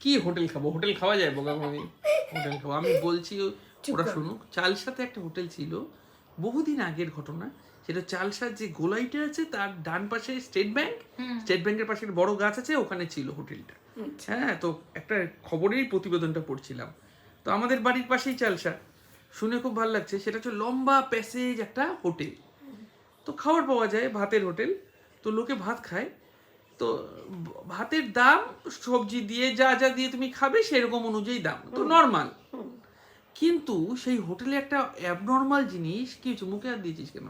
কি হোটেল খাব? হোটেল খাওয়া যায় বোকামি হোটেল খাব। আমি বলছি ওরা শুনুক চালসাতে একটা হোটেল ছিল বহুদিন আগের ঘটনা। সেটা চালসার যে গোলাইটা আছে তার ডান পাশে স্টেট ব্যাংক স্টেট ব্যাংকের পাশে একটা বড় গাছ আছে ওখানে ছিল হোটেলটা। হ্যাঁ তো একটা খবরেই প্রতিবেদনটা পড়ছিলাম। তো আমাদের বাড়ির পাশেই চালসা। শুনে খুব ভালো লাগছে। সেটা হচ্ছে লম্বা প্যাসেজ একটা হোটেল। তো খাবার পাওয়া যায় ভাতের হোটেল। তো লোকে ভাত খায়। তো ভাতের দাম সবজি দিয়ে যা যা দিয়ে তুমি খাবে সেরকম অনুযায়ী দাম। তো নর্মাল কিন্তু সেই হোটেলে একটা অ্যাবনর্মাল জিনিস কি হচ্ছে মুখে আর দিয়েছিস কেন?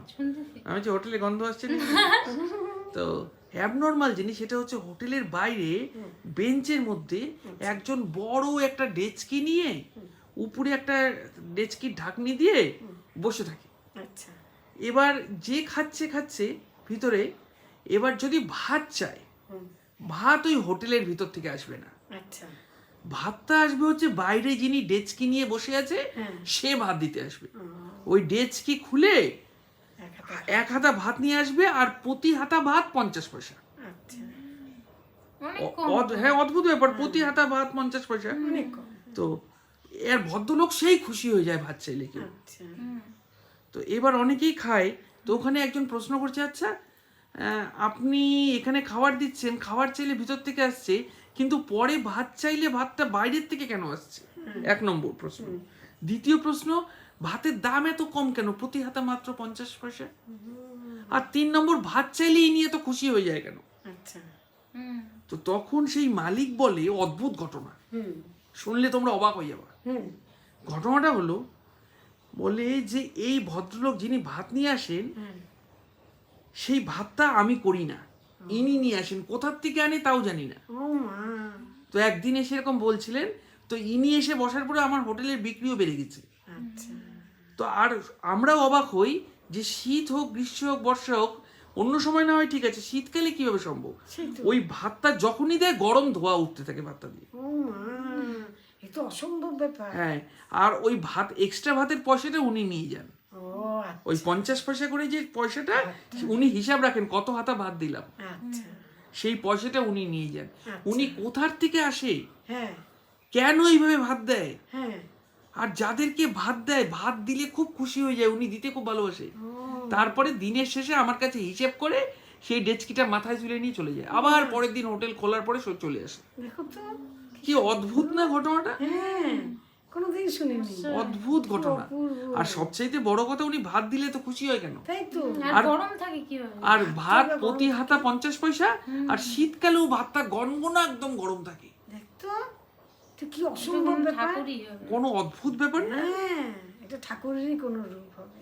আমি যে হোটেলে গন্ধ আসছে না? তো অ্যাবনর্মাল জিনিস সেটা হচ্ছে হোটেলের বাইরে বেঞ্চের মধ্যে একজন বড় একটা ডেচকি নিয়ে উপরে একটা ডেচকির ঢাকনি দিয়ে বসে থাকে। আচ্ছা। এবার যে খাচ্ছে খাচ্ছে ভিতরে এবার যদি ভাত চায় ভাত ওই হোটেলের ভিতর থেকে আসবে না। আচ্ছা। ভাতটা আসবে হচ্ছে বাইরে যিনি ডেচকি নিয়ে বসে আছে হ্যাঁ। সে ভাত দিতে আসবে। ওই ডেচকি খুলে এক হাতা ভাত। নিয়ে আসবে আর প্রতি হাতা ভাত পঞ্চাশ পয়সা। আচ্ছা। হ্যাঁ অদ্ভুত ব্যাপার প্রতি হাতা ভাত পঞ্চাশ পয়সা। অনেক তো এর ভদ্রলোক সেই খুশি হয়ে যায় ভাত চাইলে কেউ। আচ্ছা। তো এবার অনেকেই খায় তো ওখানে একজন প্রশ্ন করছে আচ্ছা আপনি এখানে খাবার দিচ্ছেন খাবার চাইলে ভিতর থেকে আসছে কিন্তু পরে ভাত চাইলে ভাতটা বাইরের থেকে কেন আসছে? এক নম্বর প্রশ্ন। দ্বিতীয় প্রশ্ন ভাতের দাম এত কম কেন? প্রতি হাতে মাত্র পঞ্চাশ পয়সা। আর তিন নম্বর ভাত চাইলে এই নিয়ে তো খুশি হয়ে যায় কেন? আচ্ছা। তো তখন সেই মালিক বলে অদ্ভুত ঘটনা। হুম। শুনলে তোমরা অবাক হয়ে যাবা। হুম। ঘটনাটা হলো বলে যে এই ভদ্রলোক যিনি ভাত নিয়ে আসেন সেই ভাতটা আমি করি না। ইনি নিয়ে আসেন কোথার থেকে আনে তাও জানি না। তো একদিন এসে এরকম বলছিলেন তো ইনি এসে বসার পরে আমার হোটেলের বিক্রিও বেড়ে গেছে। আচ্ছা। তো আর আমরাও অবাক হই যে শীত হোক গ্রীষ্ম হোক বর্ষা হোক অন্য সময় না হয় ঠিক আছে শীতকালে কীভাবে সম্ভব? ওই ভাতটা যখনই দেয় গরম ধোয়া উঠতে থাকে ভাতটা দিয়ে। অসম্ভব ব্যাপার। হ্যাঁ আর ওই ভাত এক্সট্রা ভাতের পয়সাটা উনি নিয়ে যান। ওই পঞ্চাশ পয়সা করে যে পয়সাটা উনি হিসাব রাখেন কত হাতা ভাত দিলাম। আচ্ছা। সেই পয়সাটা উনি নিয়ে যান। উনি কোথার থেকে আসে? হ্যাঁ। কেন এইভাবে ভাত দেয়? হ্যাঁ। আর যাদেরকে ভাত দেয় ভাত দিলে খুব খুশি হয়ে যায় উনি দিতে খুব ভালোবাসে। তারপরে দিনের শেষে আমার কাছে হিসেব করে সেই ডেচকিটা মাথায় তুলে নিয়ে চলে যায়। আবার পরের দিন হোটেল খোলার পরে চলে আসে। কি অদ্ভুত না ঘটনাটা? হ্যাঁ। কোনোদিন শুনিনি। অদ্ভুত ঘটনা। আর সবচেয়ে বড় কথা উনি ভাত দিলে তো খুশি হয় কেন? তাই তো। আর গরম থাকে কীভাবে আর ভাত প্রতি হাতা পঞ্চাশ পয়সা আর শীতকালেও ভাতটা গনগনা একদম গরম থাকে। দেখতো তো কি অসম্ভব ব্যাপার। কোনো অদ্ভুত ব্যাপার না? হ্যাঁ এটা ঠাকুরেরই কোনো রূপ হবে।